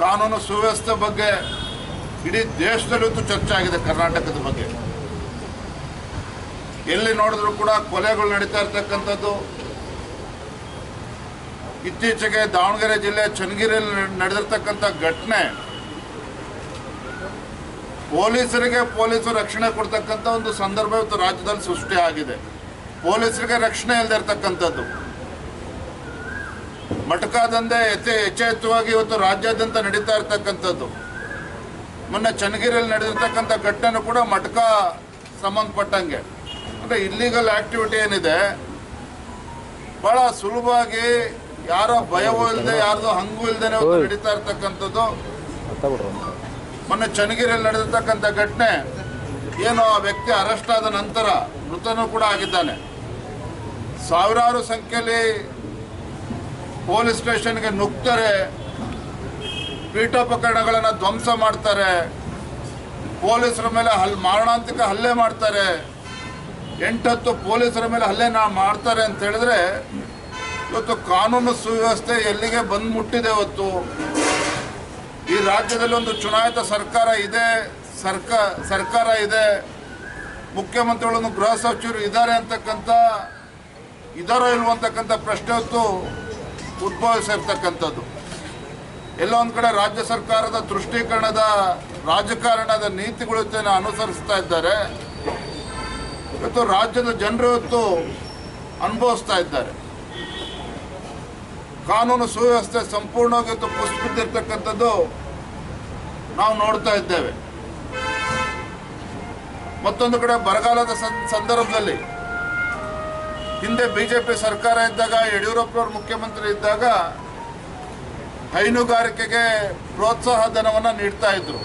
ಕಾನೂನು ಸುವ್ಯವಸ್ಥೆ ಬಗ್ಗೆ ಇಡೀ ದೇಶದಲ್ಲಿಂತೂ ಚರ್ಚೆ ಆಗಿದೆ ಕರ್ನಾಟಕದ ಬಗ್ಗೆ. ಎಲ್ಲಿ ನೋಡಿದ್ರು ಕೂಡ ಕೊಲೆಗಳು ನಡೀತಾ ಇರ್ತಕ್ಕಂಥದ್ದು. ಇತ್ತೀಚೆಗೆ ದಾವಣಗೆರೆ ಜಿಲ್ಲೆ ಚನ್ನಗಿರಿಯಲ್ಲಿ ನಡ್- ನಡೆದಿರ್ತಕ್ಕಂಥ ಘಟನೆ, ಪೊಲೀಸರಿಗೆ ಪೊಲೀಸರು ರಕ್ಷಣೆ ಕೊಡ್ತಕ್ಕಂಥ ಒಂದು ಸಂದರ್ಭ ಇವತ್ತು ರಾಜ್ಯದಲ್ಲಿ ಸೃಷ್ಟಿ ಆಗಿದೆ. ಪೊಲೀಸರಿಗೆ ರಕ್ಷಣೆ ಇಲ್ಲದೆ ಇರ್ತಕ್ಕಂಥದ್ದು. ಮಟಕ ದಂಧೆ ಹೆಚ್ಚು ಹೆಚ್ಚುವಾಗಿ ಇವತ್ತು ರಾಜ್ಯಾದ್ಯಂತ ನಡೀತಾ ಇರ್ತಕ್ಕಂಥದ್ದು. ಮೊನ್ನೆ ಚನ್ನಗಿರಿಯಲ್ಲಿ ನಡೆದಿರ್ತಕ್ಕಂಥ ಘಟನೆ ಕೂಡ ಮಟಕ ಸಂಬಂಧಪಟ್ಟಂಗೆ. ಅಂದರೆ ಇಲ್ಲಿಗಲ್ ಆಕ್ಟಿವಿಟಿ ಏನಿದೆ, ಬಹಳ ಸುಲಭವಾಗಿ ಯಾರೋ ಭಯವೂ ಇಲ್ಲದೆ ಯಾರ್ದೋ ಹಂಗೂ ಇಲ್ಲದೆ ನಡೀತಾ ಇರ್ತಕ್ಕಂಥದ್ದು. ಮೊನ್ನೆ ಚನ್ನಗಿರಿಯಲ್ಲಿ ನಡೆದಿರ್ತಕ್ಕಂಥ ಘಟನೆ, ಏನು ಆ ವ್ಯಕ್ತಿ ಅರೆಸ್ಟ್ ಆದ ನಂತರ ಮೃತನೂ ಕೂಡ ಆಗಿದ್ದಾನೆ. ಸಾವಿರಾರು ಸಂಖ್ಯೆಯಲ್ಲಿ ಪೊಲೀಸ್ ಸ್ಟೇಷನ್ಗೆ ನುಗ್ತಾರೆ, ಪೀಠೋಪಕರಣಗಳನ್ನು ಧ್ವಂಸ ಮಾಡ್ತಾರೆ, ಪೊಲೀಸರ ಮೇಲೆ ಹಲ್, ಮಾರಣಾಂತಿಕ ಹಲ್ಲೆ ಮಾಡ್ತಾರೆ. ಎಂಟತ್ತು ಪೊಲೀಸರ ಮೇಲೆ ಹಲ್ಲೆ ನಾ ಮಾಡ್ತಾರೆ ಅಂತ ಹೇಳಿದ್ರೆ, ಇವತ್ತು ಕಾನೂನು ಸುವ್ಯವಸ್ಥೆ ಎಲ್ಲಿಗೆ ಬಂದು ಮುಟ್ಟಿದೆ ಇವತ್ತು? ಈ ರಾಜ್ಯದಲ್ಲಿ ಒಂದು ಚುನಾಯಿತ ಸರ್ಕಾರ ಇದೆ, ಸರ್ಕ, ಸರ್ಕಾರ ಇದೆ ಮುಖ್ಯಮಂತ್ರಿಗಳನ್ನು ಗೃಹ ಸಚಿವರು ಇದ್ದಾರೆ ಅಂತಕ್ಕಂಥ, ಇದಾರೋ ಇಲ್ವಂತಕ್ಕಂಥ ಪ್ರಶ್ನೆ ಹೊತ್ತು ಉದ್ಭವಿಸಿರ್ತಕ್ಕಂಥದ್ದು ಎಲ್ಲೊಂದು ಕಡೆ ರಾಜ್ಯ ಸರ್ಕಾರದ ದೃಷ್ಟೀಕರಣದ ರಾಜಕಾರಣದ ನೀತಿಗಳನ್ನು ಅನುಸರಿಸ್ತಾ ಇದ್ದಾರೆ. ಇವತ್ತು ರಾಜ್ಯದ ಜನರು ಇವತ್ತು ಅನುಭವಿಸ್ತಾ ಇದ್ದಾರೆ. ಕಾನೂನು ಸುವ್ಯವಸ್ಥೆ ಸಂಪೂರ್ಣವಾಗಿ ಇವತ್ತು ಕುಸಿಬಿದ್ದಿರ್ತಕ್ಕಂಥದ್ದು ನಾವು ನೋಡ್ತಾ ಇದ್ದೇವೆ. ಮತ್ತೊಂದು ಕಡೆ ಬರಗಾಲದ ಸಂದರ್ಭದಲ್ಲಿ ಹಿಂದೆ ಬಿಜೆಪಿ ಸರ್ಕಾರ ಇದ್ದಾಗ ಯಡಿಯೂರಪ್ಪನವರು ಮುಖ್ಯಮಂತ್ರಿ ಇದ್ದಾಗ ಹೈನುಗಾರಿಕೆಗೆ ಪ್ರೋತ್ಸಾಹ ಧನವನ್ನು ನೀಡ್ತಾ ಇದ್ರು.